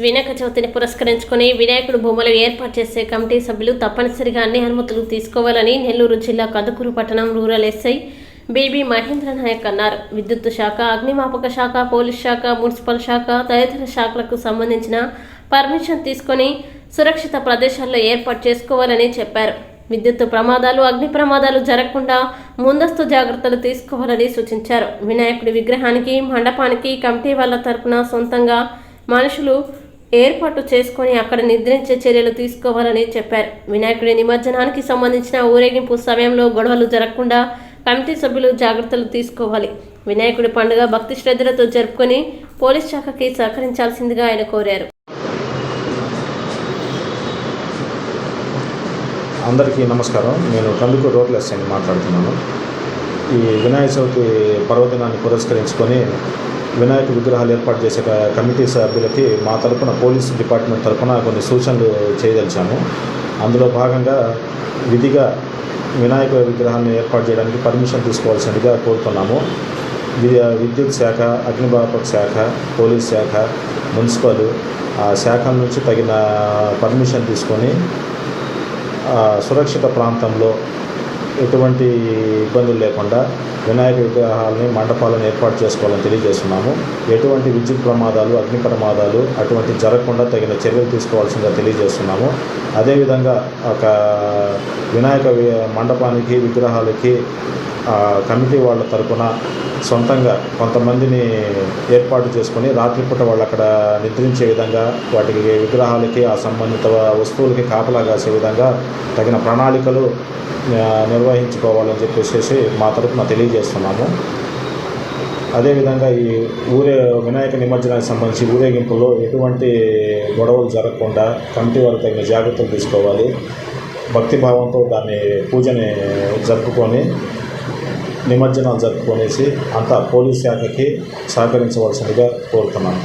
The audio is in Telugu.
వినాయక చవితిని పురస్కరించుకుని వినాయకుడు బొమ్మలు ఏర్పాటు చేసే కమిటీ సభ్యులు తప్పనిసరిగా అన్ని అనుమతులు తీసుకోవాలని నెల్లూరు జిల్లా కదుకూరు పట్టణం rural SI BB Mahendra Nayak అన్నారు. విద్యుత్ శాఖ అగ్నిమాపక శాఖ పోలీస్ శాఖ మున్సిపల్ శాఖ తదితర శాఖలకు సంబంధించిన పర్మిషన్ తీసుకొని సురక్షిత ప్రదేశాల్లో ఏర్పాటు చేసుకోవాలని చెప్పారు. విద్యుత్ ప్రమాదాలు అగ్ని ప్రమాదాలు జరగకుండా ముందస్తు జాగ్రత్తలు తీసుకోవాలని సూచించారు. వినాయకుడి విగ్రహానికి మండపానికి కమిటీ వాళ్ళ తరపున సొంతంగా మనుషులు ఏర్పాటు చేసుకొని అక్కడ నిద్రించే చర్యలు తీసుకోవాలని చెప్పారు. వినాయకుడి నిమజ్జనానికి సంబంధించిన ఊరేగింపు సమయంలో గొడవలు జరగకుండా కమిటీ సభ్యులు జాగ్రత్తలు తీసుకోవాలి. వినాయకుడి పండుగ భక్తి శ్రద్ధలతో జరుపుకొని పోలీస్ శాఖకి సహకరించాల్సిందిగా ఆయన కోరారు. అందరికీ నమస్కారం. నేను కందుకూరు రోడ్ల ఎస్ఐని మాట్లాడుతున్నాను. ఈ వినాయక చవితి పర్వదినాన్ని పురస్కరించుకొని వినాయక విగ్రహాలు ఏర్పాటు చేసే కమిటీ సభ్యులకి మా తరపున పోలీస్ డిపార్ట్మెంట్ తరపున కొన్ని సూచనలు చేయదలిచాము. అందులో భాగంగా విధిగా వినాయక విగ్రహాన్ని ఏర్పాటు చేయడానికి పర్మిషన్ తీసుకోవాల్సిందిగా కోరుతున్నాము. విద్యుత్ శాఖ అగ్నిమాపక శాఖ పోలీస్ శాఖ మున్సిపల్ ఆ శాఖ నుంచి తగిన పర్మిషన్ తీసుకొని సురక్షిత ప్రాంతంలో ఎటువంటి ఇబ్బందులు లేకుండా వినాయక విగ్రహాలని మండపాలను ఏర్పాటు చేసుకోవాలని తెలియజేస్తున్నాము. ఎటువంటి విద్యుత్ ప్రమాదాలు అగ్ని ప్రమాదాలు అటువంటి జరగకుండా తగిన చర్యలు తీసుకోవాల్సిందిగా తెలియజేస్తున్నాము. అదేవిధంగా ఒక వినాయక మండపానికి విగ్రహాలకి కమిటీ వాళ్ళ తరపున సొంతంగా కొంతమందిని ఏర్పాటు చేసుకొని రాత్రిపూట వాళ్ళు అక్కడ నిద్రించే విధంగా వాటికి విగ్రహాలకి ఆ సంబంధిత వస్తువులకి కాపలా కాసే విధంగా తగిన ప్రణాళికలు నిర్వ నిర్వహించుకోవాలని చెప్పేసి మా తరపున తెలియజేస్తున్నాము. అదేవిధంగా ఈ ఊరే వినాయక నిమజ్జనానికి సంబంధించి ఊరేగింపులో ఎటువంటి గొడవలు జరగకుండా కమిటీ వారు తగిన జాగ్రత్తలు తీసుకోవాలి. భక్తిభావంతో దాన్ని పూజని జరుపుకొని నిమజ్జనాలు జరుపుకొనేసి అంతా పోలీస్ శాఖకి సహకరించవలసిందిగా కోరుతున్నాను.